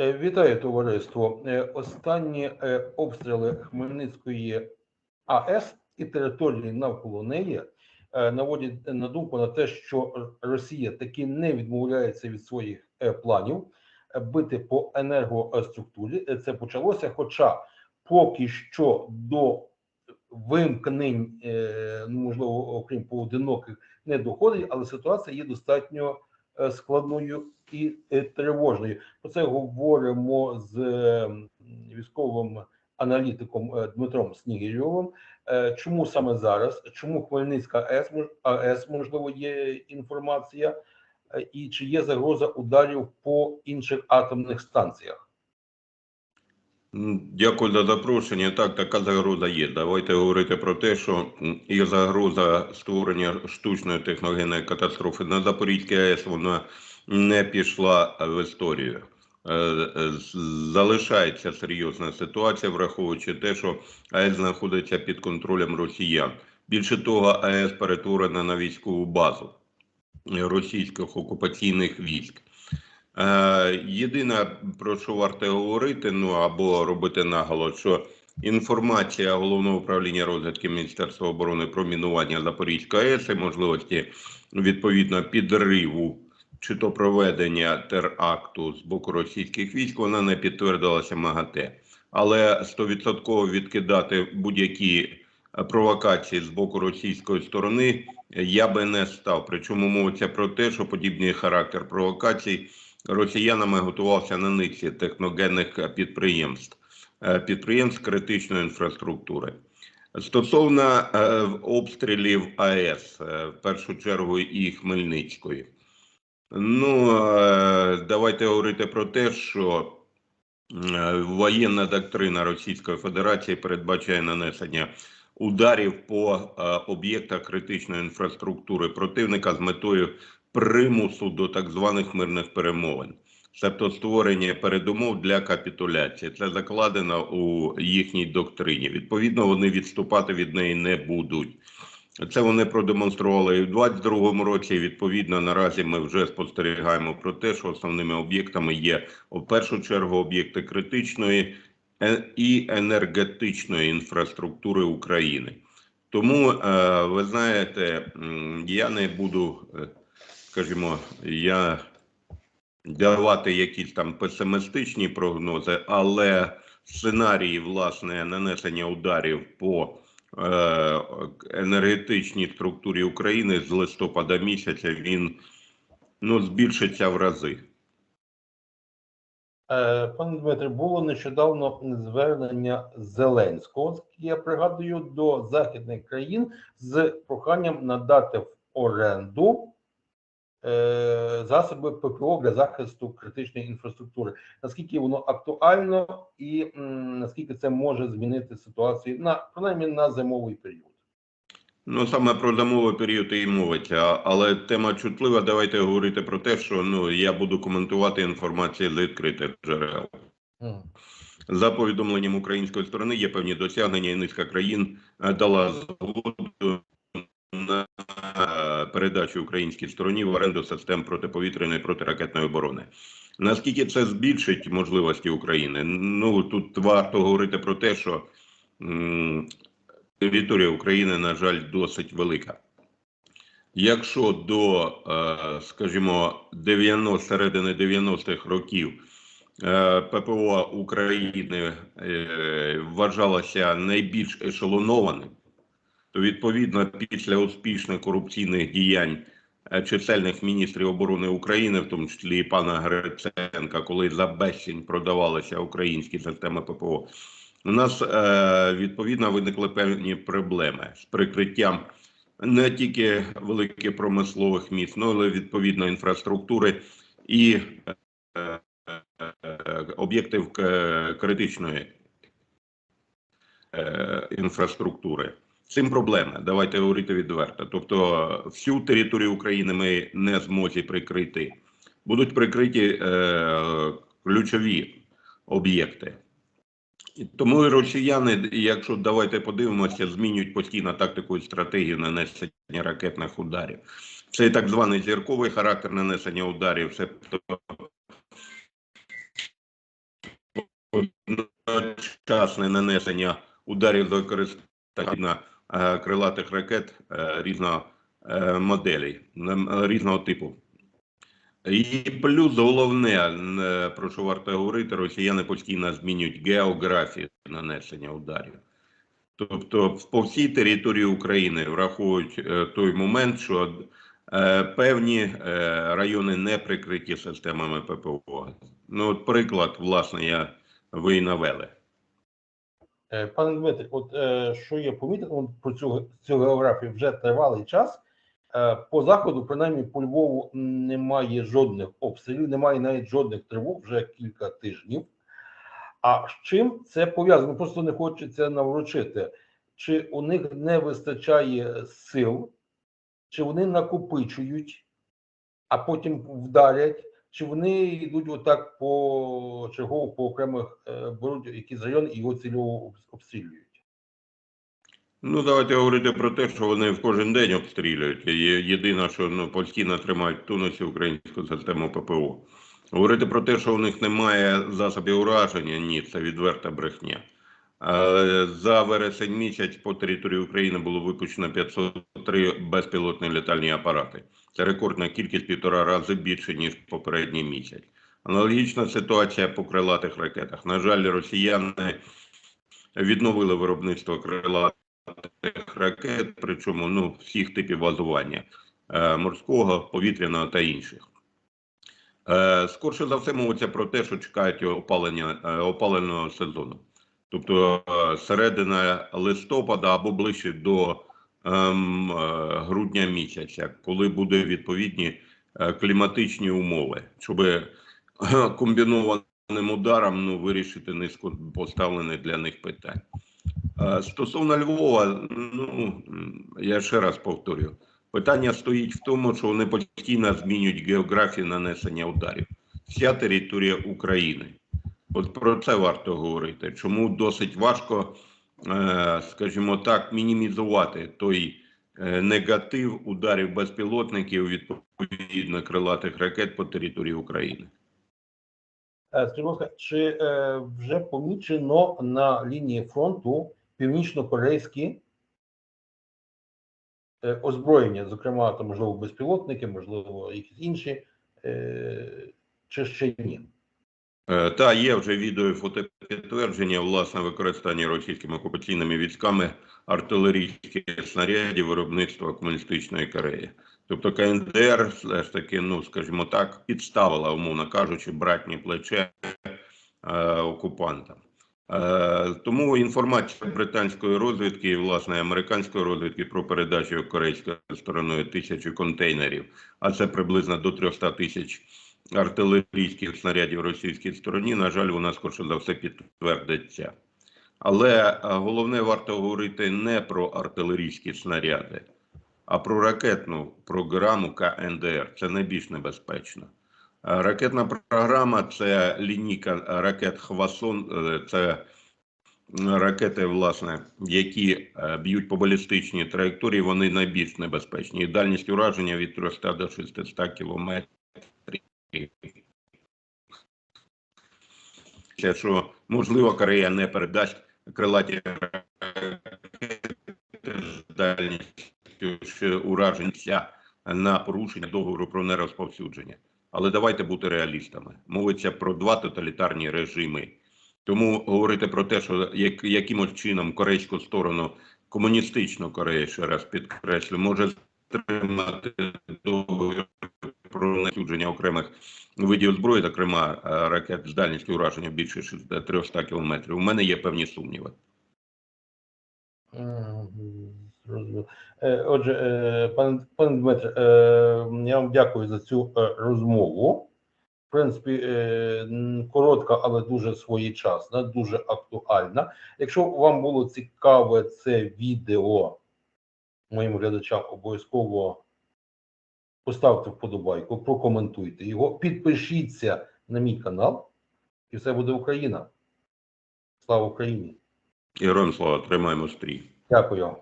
Е, Вітаю товариство. Е, Останні е, обстріли Хмельницької АЕС і території навколо неї наводять на думку на те, що Росія таки не відмовляється від своїх планів бити по енергоструктурі. Це почалося, хоча поки що до вимкнень, ну можливо, окрім поодиноких, не доходить, але ситуація є достатньо складною і е, тривожною. Про це говоримо з е, військовим аналітиком е, Дмитром Снігирьовим. Е, Чому саме зараз? Чому Хмельницька АЕС, АЕС можливо є інформація, і чи є загроза ударів по інших атомних станціях? Дякую за запрошення. Так, така загроза є. Давайте говорити про те, що і загроза створення штучної техногенної катастрофи на Запорізькій АЕС вона не пішла в історію. Е, е, Залишається серйозна ситуація, враховуючи те, що АЕС знаходиться під контролем росіян. Більше того, АЕС перетворена на військову базу російських окупаційних військ. Е, єдине, про що варто говорити, ну або робити наголос, що інформація головного управління розвідки Міністерства оборони про мінування Запорізької АЕС і можливості відповідно підриву чи то проведення теракту з боку російських військ, вона не підтвердилася МАГАТЕ. Але 100% відкидати будь-які е, провокації з боку російської сторони я би не став. Причому мовиться про те, що подібний характер провокацій росіянами готувався на низці техногенних підприємств, е, підприємств критичної інфраструктури. Стосовно е, обстрілів АЕС, в першу чергу і Хмельницької. Ну, е, давайте говорити про те, що е, воєнна доктрина Російської Федерації передбачає нанесення ударів по е, об'єктах критичної інфраструктури противника з метою примусу до так званих мирних перемовин, тобто створення передумов для капітуляції. Це закладено у їхній доктрині. Відповідно, вони відступати від неї не будуть. Це вони продемонстрували і в 22-му році. Відповідно, наразі ми вже спостерігаємо про те, що основними об'єктами є в першу чергу об'єкти критичної е- і енергетичної інфраструктури України. Тому, е, ви знаєте, я не буду, е, скажімо, я давати якісь там песимістичні прогнози, але сценарій власне нанесення ударів по енергетичній структурі України з листопада місяця він ну, збільшиться в рази. Е, Пане Дмитре, було нещодавно звернення Зеленського, я пригадую, до західних країн з проханням надати в оренду е, засоби ППО для захисту критичної інфраструктури. Наскільки воно актуально і наскільки це може змінити ситуацію на принаймні на зимовий період? Ну саме про зимовий період і мовиться, але тема чутлива. Давайте говорити про те, що ну я буду коментувати інформацію з відкритих джерел. Мгм. За повідомленням української сторони є певні досягнення, і низка країн е, дала згоду передачу українській стороні в оренду систем протиповітряної протиракетної оборони. Наскільки це збільшить можливості України? Ну тут варто говорити про те, що територія України, на жаль, досить велика. Якщо до, е, скажімо, 90, середини 90-х років е, ППО України е, вважалося найбільш ешелонованим, то відповідно після успішних корупційних діянь е, чисельних міністрів оборони України, в тому числі і пана Гриценка, коли за безцінь продавалися українські системи ППО, у нас е, відповідно виникли певні проблеми з прикриттям не тільки великих промислових міст, ну, але відповідно інфраструктури і е, е, об'єктів критичної інфраструктури. Цим проблема. Давайте говорити відверто. Тобто, всю територію України ми не зможі прикрити. Будуть прикриті е, ключові об'єкти. Тому і росіяни, якщо давайте подивимося, змінюють постійно тактику і стратегію нанесення ракетних ударів. Це так званий зірковий характер нанесення ударів, це одночасне нанесення ударів з використання крилатих ракет е, різного е, моделей, різного типу. І плюс головне, е, про що варто говорити, росіяни постійно змінюють географію нанесення ударів. Тобто по всій території України враховують е, той момент, що е, певні е, райони не прикриті системами ППО. Ну, от приклад, власне, я ви і навели. Е, Пане Дмитре, от е, що я помітив про цю, цю географію вже тривалий час. Е, по заходу, принаймні по Львову, немає жодних обстрілів, немає навіть жодних тривог вже кілька тижнів. А з чим це пов'язано? Просто не хочеться наврочити. Чи у них не вистачає сил, чи вони накопичують, а потім вдарять, чи вони йдуть отак по чергово по окремих е, беруть якісь райони і його цільово обстрілюють. Ну, давайте говорити про те, що вони в кожен день обстрілюють. Є- Єдине, що ну, постійно тримають в українську систему ППО. Говорити про те, що у них немає засобів ураження, ні, це відверта брехня. Е, За вересень місяць по території України було випущено 503 безпілотні літальні апарати. Це рекордна кількість півтора рази більше, ніж попередній місяць. Аналогічна ситуація по крилатих ракетах. На жаль, росіяни відновили виробництво крилатих ракет, причому ну, всіх типів базування е, морського, повітряного та інших. Е, скорше за все мовиться про те, що чекають опалення, е, опаленого сезону. Тобто середина листопада або ближче до ем, е, грудня місяця, коли буде відповідні е, кліматичні умови, щоб комбінованим ударом ну, вирішити низку поставлених для них питань. Е, Стосовно Львова, ну я ще раз повторю, питання стоїть в тому, що вони постійно змінюють географію нанесення ударів. Вся територія України. От про це варто говорити. Чому досить важко, е, скажімо так, мінімізувати той е, негатив ударів безпілотників відповідно крилатих ракет по території України. Е, ласка, чи е, вже помічено на лінії фронту північно-корейські е, озброєння, зокрема, там, можливо, безпілотники, можливо, якісь інші, е, чи ще ні? Е, Та є вже відео і фотопідтвердження власне використання російськими окупаційними військами артилерійських снарядів виробництва комуністичної Кореї. Тобто КНДР все ж таки, ну скажімо так, підставила, умовно кажучи, братні плече е, окупантам. Е, тому інформація британської розвідки і власне американської розвідки про передачу корейською стороною тисячі контейнерів, а це приблизно до 300 тисяч артилерійських снарядів російській стороні, на жаль, вона скорше за все підтвердиться. Але е, головне варто говорити не про артилерійські снаряди, а про ракетну програму КНДР. Це найбільш небезпечно. Е, Ракетна програма це лінійка ракет Хвасон, е, це ракети, власне, які б'ють по балістичній траєкторії, вони найбільш небезпечні. І дальність ураження від 300 до 600 кілометрів. Ще що можливо Корея не передасть крилаті дальністю ураження на порушення договору про нерозповсюдження. Але давайте бути реалістами. Мовиться про два тоталітарні режими. Тому говорити про те, що як, якимось чином корейську сторону, комуністичну Корею, ще раз підкреслю, може стримати договір про несудження окремих видів зброї, зокрема е, ракет з дальністю ураження більше 600 300 кілометрів. У мене є певні сумніви. Е, Отже, е, пане, пане Дмитре, я вам дякую за цю розмову. В принципі, коротка, але дуже своєчасна, дуже актуальна. Якщо вам було цікаве це відео моїм глядачам, обов'язково поставте вподобайку, прокоментуйте його, підпишіться на мій канал, і все буде Україна. Слава Україні! Героям слава, тримаємо стрій. Дякую.